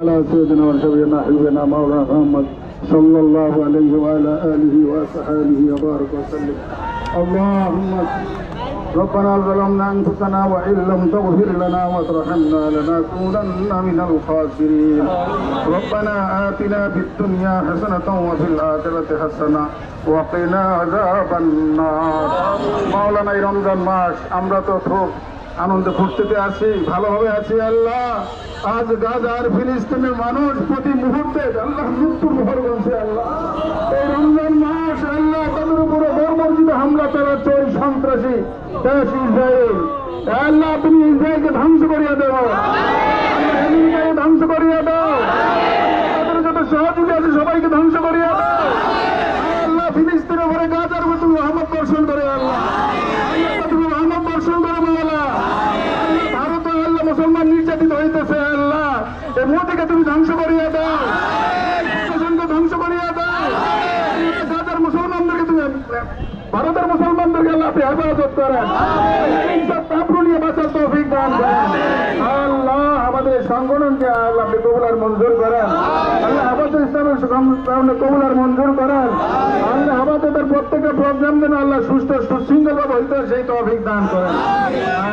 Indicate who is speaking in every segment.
Speaker 1: على سيدنا ونبينا حبيبنا مولانا محمد صلى الله عليه وعلى اله وصحبه وبارك وسلم اللهم ربنا ظلمنا انفسنا وان لم تغفر لنا وترحمنا لنكونن من الخاسرين ربنا اتنا في الدنيا حسنه وفي الاخره حسنه وقنا عذاب النار মাওলানা এই রমজান মাস আমরা তো খুব আনন্দে ফুর্তিতে আছি ভালোভাবে আছি আল্লাহ আজ গাজার ফিলিস্তিনের মানুষ প্রতি মুহূর্তে আল্লাহ মৃত্যুর মুখর বলছে আল্লাহ। এই রমজান মাস আল্লাহ তাদের উপরে বর্বর্জিত হামলা চালাচ্ছে ওই সন্ত্রাসী, দেশ ইসরায়েল। আল্লাহ, তুমি ইসরায়েলকে ধ্বংস করিয়া দেবো আমেরিকাকে ধ্বংস করিয়া দাও। তাদের যত সহযোগী আছে, সবাইকে ধ্বংস করিয়া দাও আল্লাহ ফিলিস্তিনের উপরে গাজার উপরে তুমি রহমত বর্ষণ করে আল্লাহ আল্লাহ তুমি রহমত বর্ষণ করে মাওলা ভারতে আল্লাহ মুসলমান নির্যাতিত হইতেছে আল্লাহ এই তুমি ধ্বংস করিয়া দাও। ধ্বংস করিয়া দাও। মুসলমানদেরকে তুমি ভারতের মুসলমানদেরকে আল্লাহ হেফাজত করেন। দান আল্লাহ আমাদের আল্লাহ আপনি আল্লাহ আল্লাহ সুস্থ সেই দান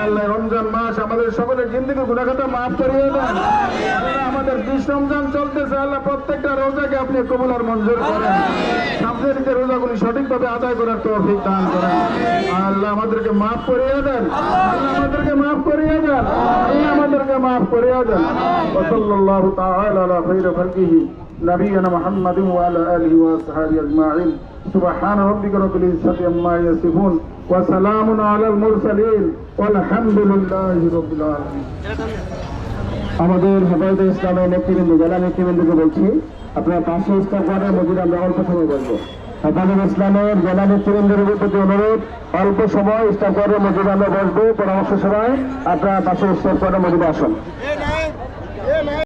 Speaker 1: আল্লাহ রমজান মাস আমাদের সকলের জিন্দিগি গুণাখাতা মাফ করিয়ে দেন। আল্লাহ আমাদের বিশ রমজান চলতেছে আল্লাহ প্রত্যেকটা রোজাকে আপনি কবুলার মঞ্জুর করেন সামনের যে রোজাগুলি সঠিকভাবে আদায় করার তৌফিক দান করেন আল্লাহ আমাদেরকে মাফ করিয়ে দেন আল্লাহ আমাদেরকে মাফ করিয়ে দেন আল্লাহ আমাদেরকে মাফ করিয়ে দেন ওসল্লাল্লাহু তাআলা আলা খাইরি খালকিহি نبينا محمد وعلى اله وصحبه اجمعين سبحان ربك رب العزه عما يصفون وسلام على المرسلين والحمد لله رب العالمين
Speaker 2: আমাদের হেফাজত ইসলামের নেতৃবৃন্দ, জেলা নেতৃবৃন্দকে বলছি, আপনার পাশে ইসলাম ওয়ার্ডের মজুর আমরা অল্প সময় বলব। হেফাজত ইসলামের জেলা নেতৃবৃন্দের প্রতি অনুরোধ, অল্প সময় ইসলাম ওয়ার্ডের মজুর আমরা বসবো, পরামর্শ সময় আপনার পাশে ইসলাম ওয়ার্ডের মধ্যে আসুন।